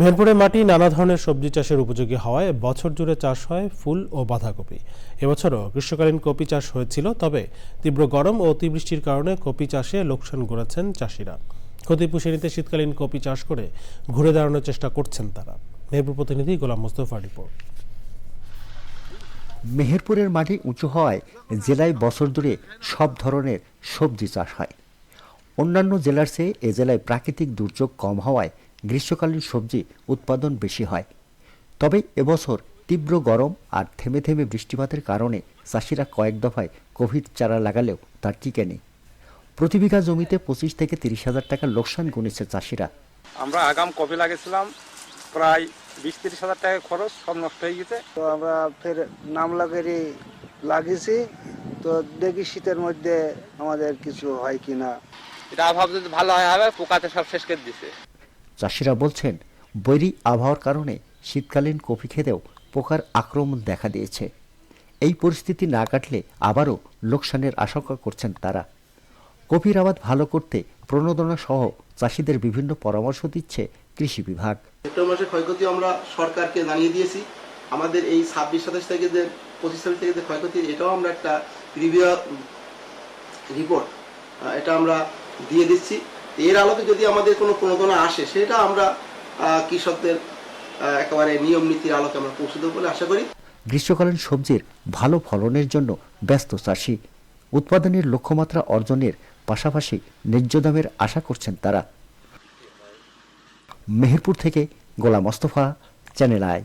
মেহেরপুরের মাটি নানা ধরনের সবজি চাষের উপযোগী হওয়ায় বছর জুড়ে চাষ হয় ফুল ও বাঁধাকপি। এবছরও গ্রীষ্মকালীন কপি চাষ হয়েছিল, তবে তীব্র গরম ও অতিবৃষ্টির কারণে কপি চাষে লোকসান গড়াচ্ছেন চাষিরা। ক্ষতি পুষে নিতে শীতকালীন কপি চাষ করে ঘুরে দাঁড়ানোর চেষ্টা করছেন তারা। মেহেরপুর প্রতিনিধি গোলাম মোস্তফা রিপোর্ট। মেহেরপুরের মাটি উঁচু হওয়ায় জেলায় বছর জুড়ে সব ধরনের সবজি চাষ হয়। অন্যান্য জেলার চেয়ে এ জেলায় প্রাকৃতিক দুর্যোগ কম হওয়ায় গ্রীষ্মকালীন সবজি উৎপাদন বেশি হয়। তবে এবছর তীব্র গরম আর থেমে থেমে বৃষ্টিপাতের কারণে চাষিরা কয়েক দফায় কোভিড চারা লাগালেও তার টিকে নেই। প্রতি বিঘা জমিতে পঁচিশ থেকে তিরিশ হাজার টাকার লোকসান গুনেছে চাষিরা। আমরা আগাম কপি লাগিয়েছিলাম প্রায় বিশ তিরিশ হাজার টাকা খরচ সব নষ্ট হয়ে গেছে। তো আমরা ফের নাম করে লাগিয়েছি তো দেখি শীতের মধ্যে আমাদের কিছু হয় কি না এটা যদি ভালো হয় হবে পোকাতে সব শেষ করে দিছে। চাষিরা বলছেন, বৈরী আবহাওয়ার কারণে শীতকালীন কফি খেতেও পোকার আক্রমণ দেখা দিয়েছে। এই পরিস্থিতি না কাটলে আবারও লোকসানের আশঙ্কা করছেন তারা। কফির আবাদ ভালো করতে প্রণোদনা সহ চাষিদের বিভিন্ন পরামর্শ দিচ্ছে কৃষি বিভাগ। মাসের ক্ষয়ক্ষতি আমরা সরকারকে জানিয়ে দিয়েছি। আমাদের এই ছাব্বিশ, সাতাশ থেকে যে, পঁচিশ তারিখ থেকে যে ক্ষয়ক্ষতি, এটাও আমরা একটা রিভিউ রিপোর্ট এটা আমরা দিয়ে দিচ্ছি। এর আলোকে যদি আমাদের কোনো প্রণোদনা আসে, সেটা আমরা কৃষকদের একেবারে নিয়ম নীতির আলোকে আমরা পৌঁছে দেবো বলে আশা করি। গ্রীষ্মকালীন সবজির ভালো ফলনের জন্য ব্যস্ত চাষি, উৎপাদনের লক্ষ্যমাত্রা অর্জনের পাশাপাশি ন্যায্য দামের আশা করছেন তারা। মেহেরপুর থেকে গোলাম মোস্তফা, চ্যানেল আই।